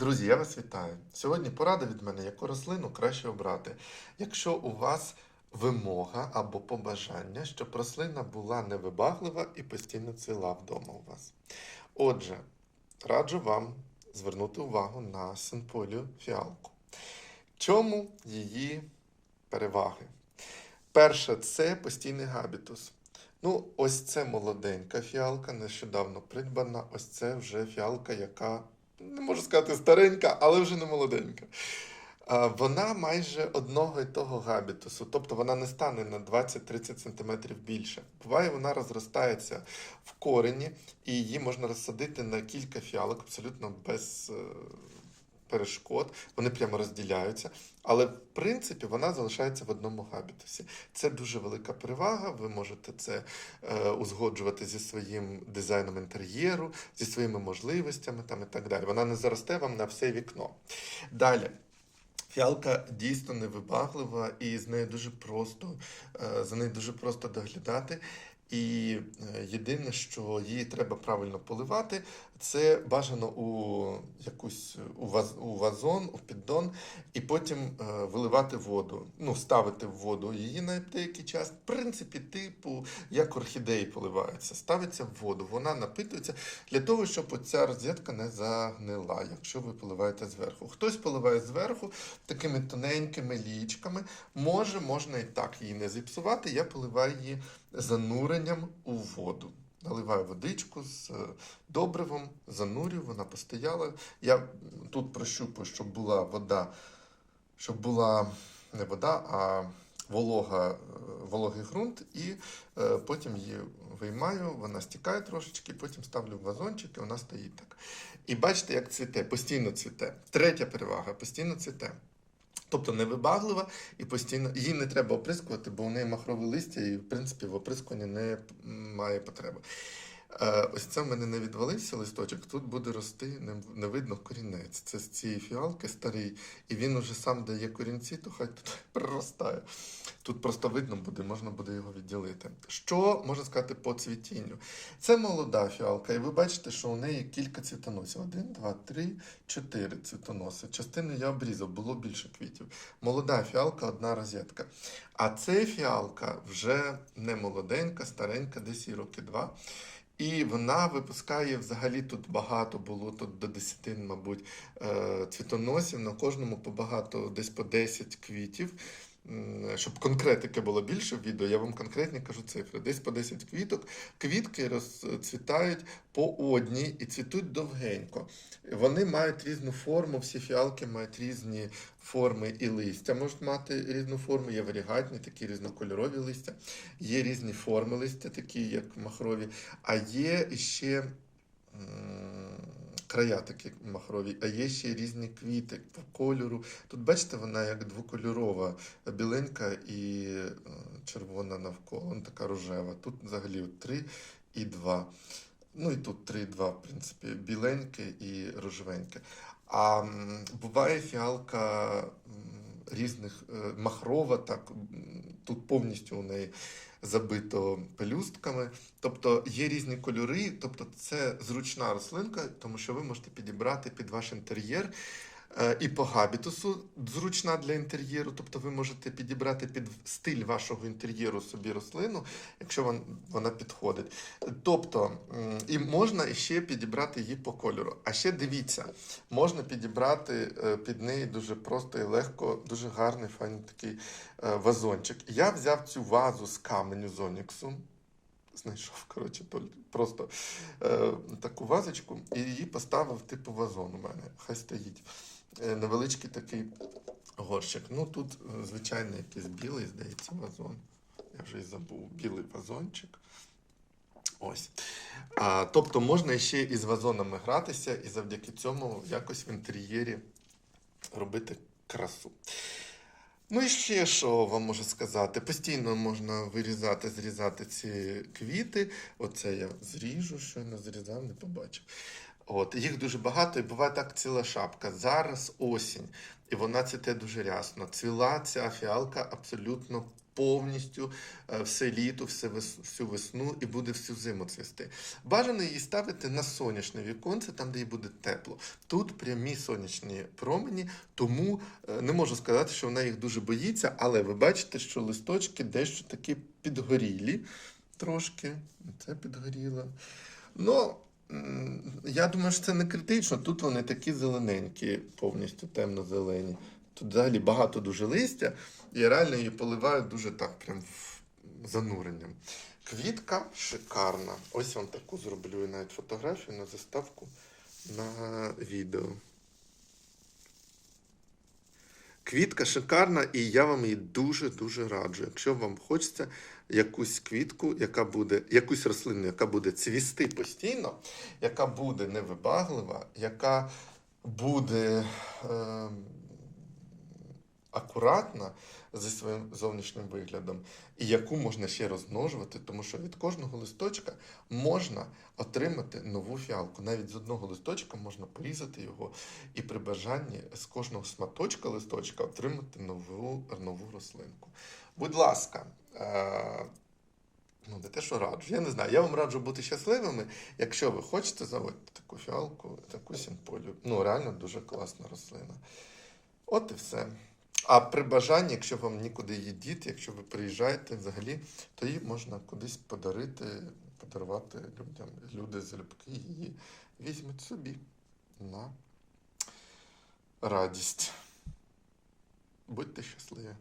Друзі, я вас вітаю. Сьогодні порада від мене, яку рослину краще обрати. Якщо у вас вимога або побажання, щоб рослина була невибаглива і постійно цвіла вдома у вас. Отже, раджу вам звернути увагу на синполію фіалку. Чому її переваги? Перше, це постійний габітус. Ну, ось це молоденька фіалка, нещодавно придбана. Ось це вже фіалка, яка не можу сказати старенька, але вже не молоденька. Вона майже одного і того габітусу, тобто вона не стане на 20-30 см більше. Буває, вона розростається в корені, і її можна розсадити на кілька фіалок абсолютно без е, перешкод. Вони прямо розділяються. Але в принципі вона залишається в одному габітусі. Це дуже велика перевага. Ви можете це е, узгоджувати зі своїм дизайном інтер'єру, зі своїми можливостями там, і так далі. Вона не заросте вам на все вікно. Далі. Фіалка дійсно невибаглива, і з нею дуже просто, е, за нею дуже просто доглядати. І е, єдине, що її треба правильно поливати, це бажано у якусь у, ваз, у вазон, у піддон, і потім е, виливати воду. Ну, ставити в воду її на деякий час. В принципі, типу, як орхідеї поливаються, ставиться в воду, вона напитується для того, щоб оця розетка не загнила, якщо ви поливаєте зверху. Хтось поливає зверху такими тоненькими лічками. Може, можна і так її не зіпсувати. Я поливаю її зануренням у воду. Наливаю водичку з е, добривом, занурюю, вона постояла. Я тут прощупую, щоб була вода, щоб була не вода, а волога, е, вологий ґрунт, і е, потім її виймаю, вона стікає трошечки, потім ставлю в вазончик, і вона стоїть так. І бачите, як цвіте, постійно цвіте. Третя перевага постійно цвіте. Тобто невибаглива і постійно її не треба оприскувати, бо у неї махрове листя, і в принципі в оприскуванні не має потреби. Е, ось це в мене не відвалився листочок, тут буде рости, не, видно корінець. Це з цієї фіалки старий, і він уже сам дає корінці, то хай тут проростає. Тут просто видно буде, можна буде його відділити. Що можна сказати по цвітінню? Це молода фіалка, і ви бачите, що у неї кілька цвітоносів. Один, два, три, чотири цвітоноси. Частину я обрізав, було більше квітів. Молода фіалка, одна розетка. А це фіалка вже не молоденька, старенька, десь їй роки два. І вона випускає взагалі тут багато було, тут до 10, мабуть, е, цвітоносів, на кожному по багато, десь по 10 квітів. Щоб конкретики було більше в відео, я вам конкретні кажу цифри. Десь по 10 квіток. Квітки розцвітають по одній і цвітуть довгенько. Вони мають різну форму, всі фіалки мають різні форми і листя можуть мати різну форму. Є варігатні, такі різнокольорові листя, є різні форми листя, такі як махрові, а є ще. Края такі махрові, а є ще різні квіти по кольору. Тут, бачите, вона як двокольорова, біленька і е, червона навколо, вона така рожева. Тут взагалі от три і два. Ну і тут три і два, в принципі, біленьке і рожевеньке. А буває фіалка різних е, махрова, так тут повністю у неї забито пелюстками. Тобто є різні кольори, тобто це зручна рослинка, тому що ви можете підібрати під ваш інтер'єр. Е, І по габітусу зручна для інтер'єру, тобто ви можете підібрати під стиль вашого інтер'єру собі рослину, якщо вона підходить. Тобто, і можна ще підібрати її по кольору. А ще дивіться, можна підібрати е, під неї дуже просто і легко, дуже гарний файний такий е, вазончик. Я взяв цю вазу з каменю з оніксу. Знайшов, коротше, просто е, таку вазочку і її поставив типу вазон у мене. Хай стоїть. Е, невеличкий такий горщик. Ну тут, е, звичайно, якийсь білий, здається, вазон. Я вже й забув. Білий вазончик. Ось. А, тобто можна ще із вазонами гратися і завдяки цьому якось в інтер'єрі робити красу. Ну і ще що вам можу сказати? Постійно можна вирізати, зрізати ці квіти. Оце я зріжу, щойно зрізав, не побачив. От, їх дуже багато, і буває так ціла шапка. Зараз осінь, і вона цвіте дуже рясно. Цвіла ця фіалка абсолютно повністю е, все літо, все всю весну і буде всю зиму цвісти. Бажано її ставити на сонячне віконце, там, де їй буде тепло. Тут прямі сонячні промені, тому е, не можу сказати, що вона їх дуже боїться, але ви бачите, що листочки дещо такі підгорілі трошки. Це підгоріло. Ну, я думаю, що це не критично. Тут вони такі зелененькі, повністю темно-зелені. Тут взагалі багато дуже листя, і реально її поливають дуже так, прям зануренням. Квітка шикарна. Ось вам таку зроблю і навіть фотографію на заставку на відео. Квітка шикарна, і я вам її дуже-дуже раджу. Якщо вам хочеться якусь квітку, яка буде, якусь рослину, яка буде цвісти постійно, яка буде невибаглива, яка буде е, акуратна зі своїм зовнішнім виглядом, і яку можна ще розмножувати, тому що від кожного листочка можна отримати нову фіалку. Навіть з одного листочка можна порізати його і при бажанні з кожного шматочка листочка отримати нову, нову рослинку. Будь ласка, е, ну не те, що раджу, я не знаю. Я вам раджу бути щасливими. Якщо ви хочете заводити таку фіалку, таку сімполю. Ну, реально дуже класна рослина. От і все. А при бажанні, якщо вам нікуди є діти, якщо ви приїжджаєте взагалі, то її можна кудись подарити, подарувати людям. Люди залюбки її візьмуть собі на радість. Будьте щасливі!